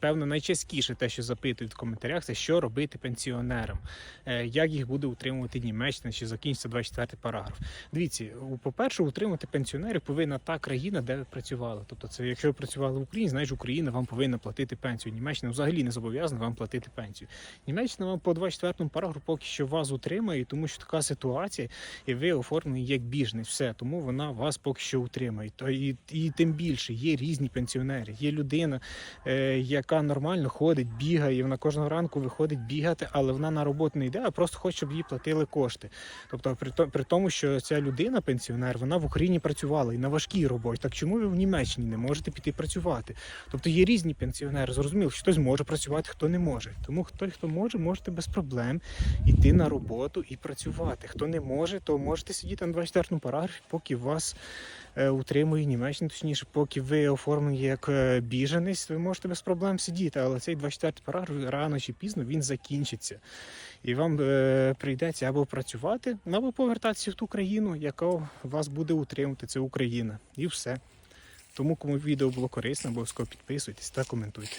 Певно, найчастіше те, що запитують в коментарях, це що робити пенсіонерам, Е, як їх буде утримувати Німеччина, чи закінчиться 24 параграф. Дивіться, по-перше, утримувати пенсіонерів повинна та країна, де ви працювали. Тобто, це якщо ви працювали в Україні, значить Україна вам повинна платити пенсію. Німеччина взагалі не зобов'язана вам платити пенсію. Німеччина вам по 24 параграфу поки що вас утримає, тому що така ситуація, і ви оформлені як біженець. Все, тому вона вас поки що утримає. То і, і тим більше є різні пенсіонери. Є людина, е, яка нормально ходить, бігає. і Вона кожного ранку виходить бігати, але вона на роботу не йде, а просто хоче, щоб їй платили кошти. Тобто, при, то- при тому, що ця людина, пенсіонер, вона в Україні працювала і на важкій роботі. Так чому ви в Німеччині не можете піти працювати? Тобто є різні пенсіонери. Зрозуміло, що хтось може працювати, хто не може. Тому хто хто може, можете без проблем йти на роботу і працювати. Хто не може, то можете сидіти на 24 му параграфі, поки вас утримує Німеччина, точніше, поки ви оформлені як е, біженець, ви можете без проблем сидіти. Але цей 24 параграф рано чи пізно він закінчиться. І вам е, прийдеться або працювати, або повертатися в ту країну, яка вас буде утримувати. Це Україна. І все. Тому, кому відео було корисно, обов'язково підписуйтесь та коментуйте.